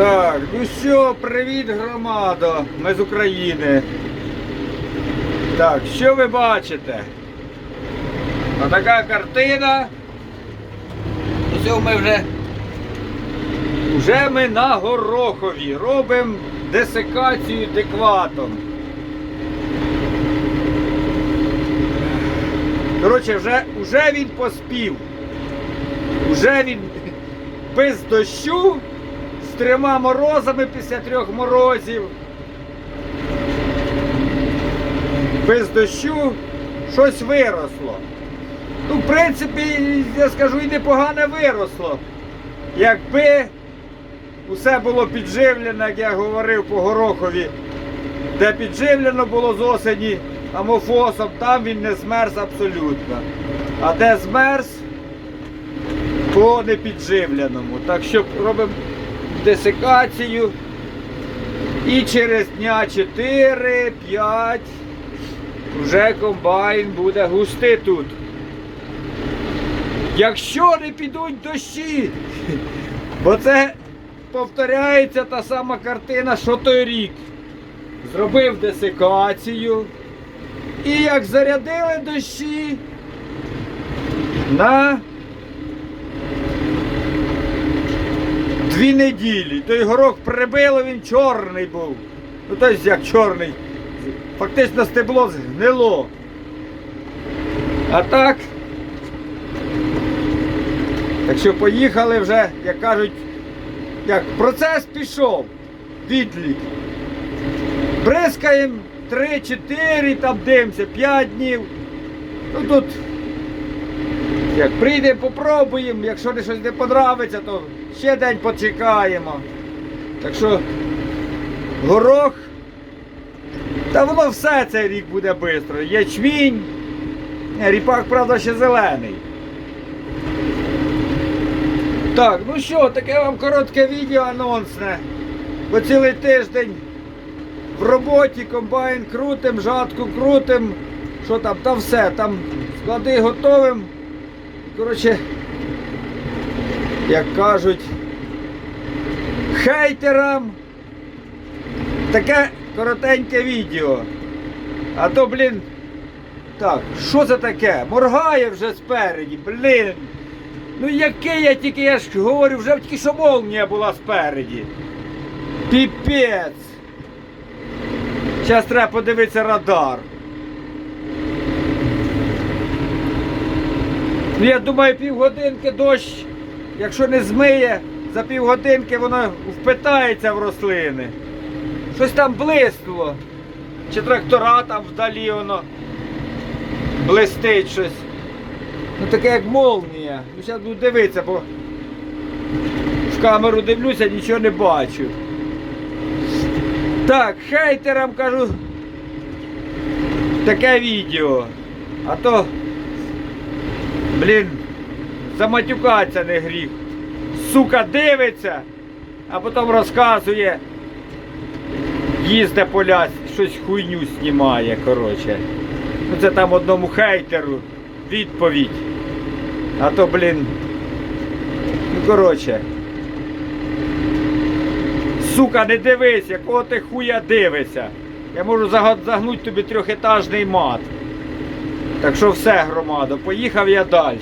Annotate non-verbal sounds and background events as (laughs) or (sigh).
Так, ну що, привіт, громадо. Ми з України. Так, що ви бачите? Отака картина. Ось ми вже. Вже ми на Горохові. Робимо десикацію декватом. Коротше, вже, вже він поспів. Уже він (laughs) без дощу трьома морозами після трьох морозів. Без дощу щось виросло. Ну, в принципі, я скажу, і непогано виросло. Якби усе було підживлено, як я говорив по Горохові, де підживлено було з осені амофосом, там він не змерз абсолютно. А де змерз, по непідживленому. Так що робимо десикацію. І через дня 4-5 вже комбайн буде густи тут. Якщо не підуть дощі, (laughs) бо це повторяється та сама картина, що той рік. Зробив десикацію. І як зарядили дощі на дві неділі. Той горох прибило, він чорний був. Ну тобто як чорний. Фактично стебло згнило. А так. Так що поїхали вже, як кажуть, як процес пішов. Відлік. Бризкаємо 3-4, там дивимося, 5 днів. Ну тут як прийдемо, попробуємо, якщо не щось не подобається, то ще день почекаємо. Так що горох. Та воно все цей рік буде швидко. Ячмінь. Ріпак, правда, ще зелений. Так, ну що, таке вам коротке відео анонсне. Бо цілий тиждень в роботі комбайн крутим, жатку крутим. Що там, там все, там склади готовим. Коротше, як кажуть, хейтерам таке коротеньке відео. А то, блін, так, що це таке? Моргає вже спереді, блін. Ну який я тільки, я ж говорю, вже тільки що молнія була спереді. Піпець. Зараз треба подивитися радар. Я думаю, півгодинки дощ, якщо не змиє, за півгодинки воно впитається в рослини. Щось там блиснуло. Чи трактора там вдалі воно блистить щось. Ну таке як молнія. Ну зараз буду дивитися, бо в камеру дивлюся, нічого не бачу. Так, хейтерам кажу таке відео. А то Блін, заматюкаться не гріх. Сука дивиться, а потім розказує, їзде поля, щось хуйню знімає, коротше. Ну це там одному хейтеру відповідь. А то, блін. Ну коротше. Сука, не дивись, якого ти хуя дивишся. Я можу загнути тобі трьохетажний мат. Так що все, громадо, поїхав я далі.